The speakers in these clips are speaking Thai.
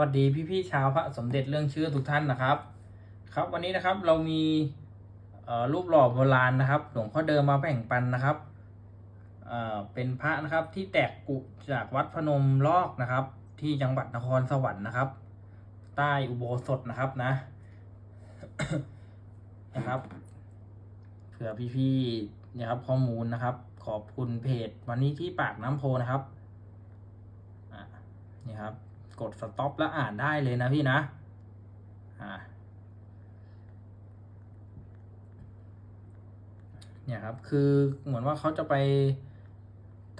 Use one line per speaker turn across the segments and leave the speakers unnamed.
วัสดีพี่ๆชาวพระสมเด็จเรื่องชื่อทุกท่านนะครับ ครับวันนี้นะครับเรามีรูปหล่อโบราณนะครับหลวงพ่อเดิมมาแบ่งปันนะครับเเป็นพระนะครับที่แตกกุจากวัดพนมลอกนะครับ ที่จังหวัดนครสวรรค์นะครับ ใต้อุโบสถนะครับนะนะครับเผื่อพี่ๆเนะครับข้อมูลนะครับ ขอบคุณเพจวันนี้ที่ปากน้ำโพนะครับนี่ครับ กดสต็อปแล้วอ่านได้เลยนะพี่นะอ่าเนี่ยครับ คือเหมือนว่าเขาจะไป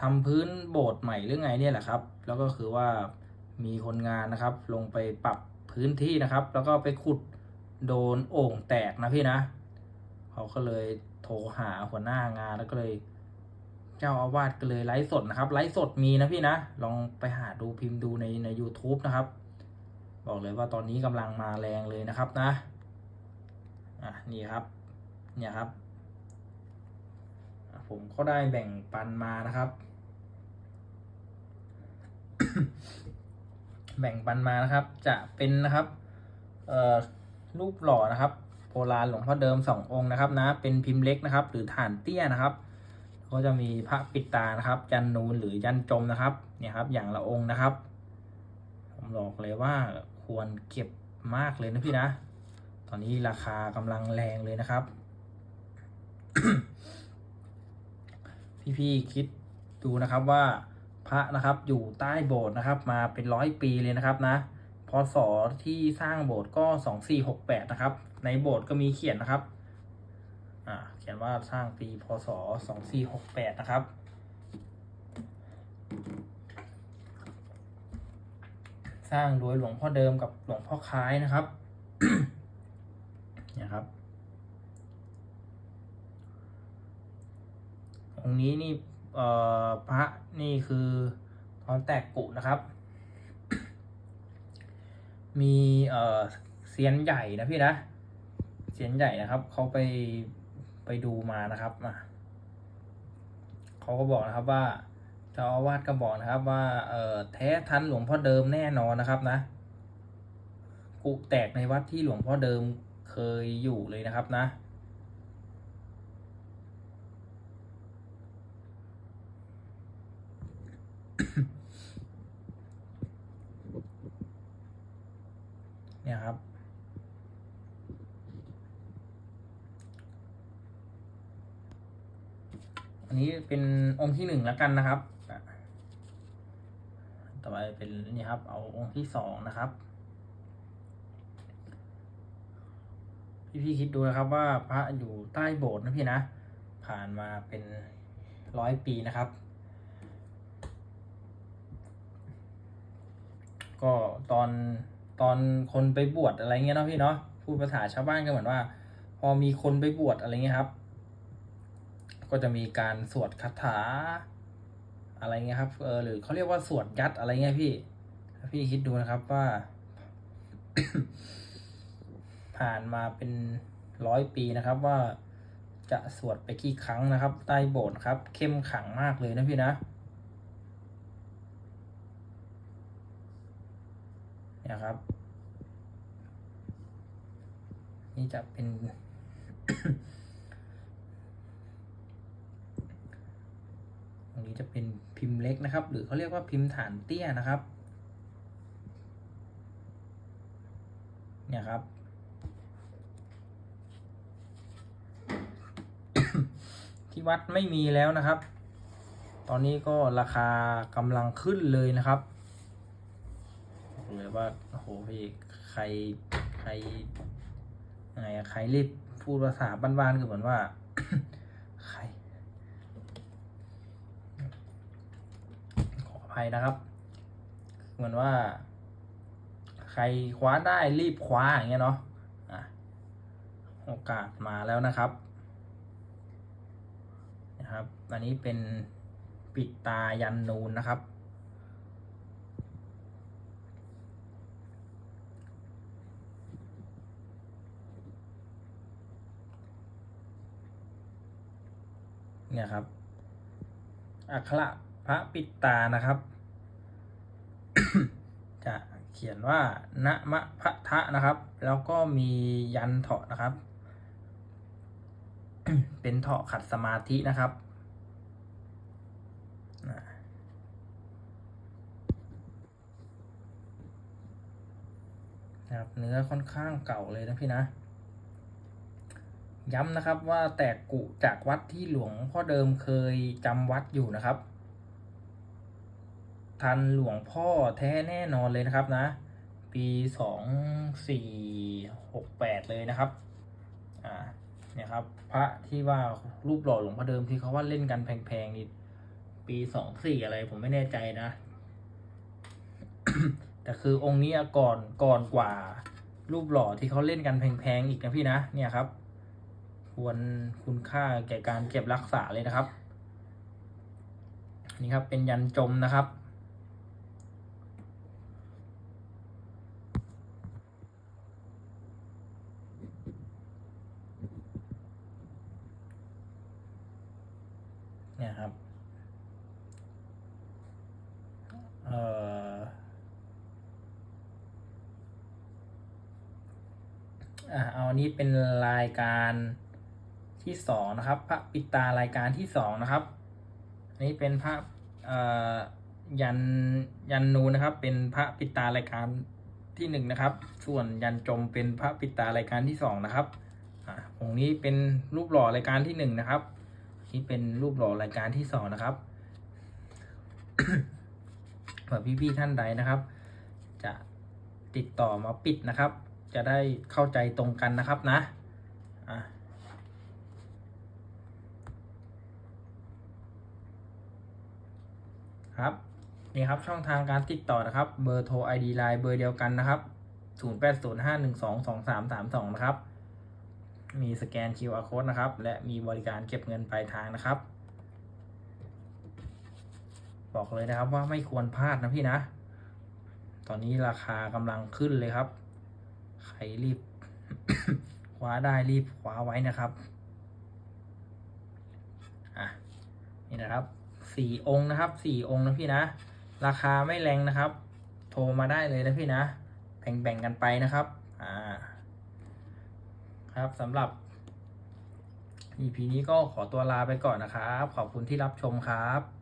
ทำพื้นโบสถ์ใหม่หรือไงเนี่ยแหละครับ แล้วก็คือว่ามีคนงานนะครับ ลงไปปรับพื้นที่นะครับ แล้วก็ไปขุดโดนโอ่งแตกนะพี่นะ เขาก็เลยโทรหาหัวหน้างานแล้วก็เลย เจ้าอาวาสก็เลยไลฟ์สดนะครับ ไลฟ์สดมีนะพี่นะ ลองไปหาดูพิมพ์ดูในใน u t u b e นะครับ บอกเลยว่าตอนนี้กำลังมาแรงเลยนะครับนะ อะนี่ครับ เนี่ยครับ ผมก็ได้แบ่งปันมานะครับ แบ่งปันมานะครับ จะเป็นนะครับเอ่อรูปหล่อนะครับโบราณหลวงพ่อเดิมสององค์นะครับนะ เป็นพิมพ์เล็กนะครับ หรือฐานเตี้ยนะครับ ก็จะมีพระปิดตานะครับ ยันนูนหรือยันจมนะครับเนี่ยครับ อย่างละองค์นะครับ ผมบอกเลยว่าควรเก็บมากเลยนะพี่นะ ตอนนี้ราคากำลังแรงเลยนะครับ พี่ๆคิดดูนะครับว่าพระนะครับอยู่ใต้โบสถ์นะครับ มาเป็นร้อยปีเลยนะครับนะพศที่สร้างโบสถ์ก็สองสี่หกแปดนะครับ ในโบสถ์ก็มีเขียนนะครับ ขียนว่าสร้างปีพศสองสี่หกแปดนะครับ สร้างโดยหลวงพ่อเดิมกับหลวงพ่อคล้ายนะครับเนี่ยครับ องค์นี้นี่เอ่อพระนี่คือตอนแตกกุนะครับ มีเอ่อเซียนใหญ่นะพี่นะเซียนใหญ่นะครับเขาไป ไปดูมานะครับอะเขาก็บอกนะครับว่าเจ้าอาวาสก็บอกนะครับว่าเออแท้ทันหลวงพ่อเดิมแน่นอนนะครับนะกุแตกในวัดที่หลวงพ่อเดิมเคยอยู่เลยนะครับนะเนี่ยครับ อันนี้เป็นองค์ที่หนึ่งแล้วกันนะครับ ต่อไปเป็นนี่ครับ เอาองค์ที่สองนะครับ พี่ๆคิดดูนะครับว่าพระอยู่ใต้โบสถ์นะพี่นะ ผ่านมาเป็นร้อยปีนะครับ ก็ตอนตอนคนไปบวชอะไรเงี้ยเนาะพี่เนาะพูดภาษาชาวบ้านก็เหมือนว่า พอมีคนไปบวชอะไรเงี้ยครับ ก็จะมีการสวดคาถาอะไรเงี้ยครับ เออหรือเขาเรียกว่าสวดยัดอะไรเงี้ยพี่ พี่คิดดูนะครับว่า ผ่านมาเป็นร้อยปีนะครับว่าจะสวดไปกี่ครั้งนะครับ ใต้โบสถ์ครับ เข้มขังมากเลยนะพี่นะเนี่ยครับ นี่จะเป็น ตรงนี้จะเป็นพิมพ์ เล็กนะครับ หรือเขาเรียกว่าพิมพ์ฐานเตี้ยนะครับ เนี่ยครับ ที่วัดไม่มีแล้วนะครับ ตอนนี้ก็ราคากำลังขึ้นเลยนะครับบอกเลยว่าโอ้โหพี่ใครใครยังไงใครรีบพูดภาษาบ้านๆคือเหมือนว่า ใคร ขออ ภัยนะครับ เหมือนว่า ใครคว้าได้รีบคว้าอย่างเงี้ยเนาะโอกาสมาแล้วนะครับ นะครับ อันนี้เป็นปิดตายันนูนนะครับ เนี่ยครับ อักขระ พระปิดตานะครับ จะเขียนว่านะมะพะทะนะครับ แล้วก็มียันเถาะนะครับ เป็นเถาะขัดสมาธินะครับนะครับเนื้อค่อนข้างเก่าเลยนะพี่นะ ย้ำนะครับว่าแตกกุจากวัดที่หลวงพ่อเดิมเคยจำวัดอยู่นะครับ ทันหลวงพ่อแท้แน่นอนเลยนะครับนะ ปีสองสี่หกแปดเลยนะครับอ่าเนี่ยครับพระที่ว่ารูปหล่อหลวงพ่อเดิมที่เขาว่าเล่นกันแพงๆนี่ปีสองสี่อะไรผมไม่แน่ใจนะ แต่คือองค์นี้ก่อนก่อนกว่า รูปหล่อที่เขาเล่นกันแพงๆอีกนะพี่นะเนี่ยครับ ควรคุณค่าแก่การเก็บรักษาเลยนะครับ นี่ครับเป็นยันจมนะครับ เนี่ยครับ เอ่อ อ่าเอาอันนี้เป็นรายการที่สองนะครับ พระปิตารายการที่สองนะครับ อันนี้เป็นพระยันยันนูนะครับ เป็นพระปิตารายการที่หนึ่งนะครับ ส่วนยันจมเป็นพระปิตารายการที่สองนะครับอ่าองค์นี้เป็นรูปหล่อรายการที่หนึ่งนะครับนี่เป็นรูปหล่อรายการที่สองนะครับเผื่อพี่ๆท่านใดนะครับ จะติดต่อมาปิดนะครับ จะได้เข้าใจตรงกันนะครับนะอะครับนี่ครับช่องทางการติดต่อนะครับเบอร์โทร ID Line เบอร์เดียวกันนะครับ 0805122332 นะครับ มีสแกน QR code นะครับ และมีบริการเก็บเงินปลายทางนะครับ บอกเลยนะครับว่าไม่ควรพลาดนะพี่นะ ตอนนี้ราคากำลังขึ้นเลยครับ ใครรีบคว้าได้รีบคว้าไว้นะครับอะนี่นะครับสี่องค์นะครับสี่องค์นะพี่นะ ราคาไม่แรงนะครับ โทรมาได้เลยนะพี่นะ แบ่งๆกันไปนะครับอ่าครับสำหรับ EP นี้ก็ขอตัวลาไปก่อนนะครับ ขอบคุณที่รับชมครับ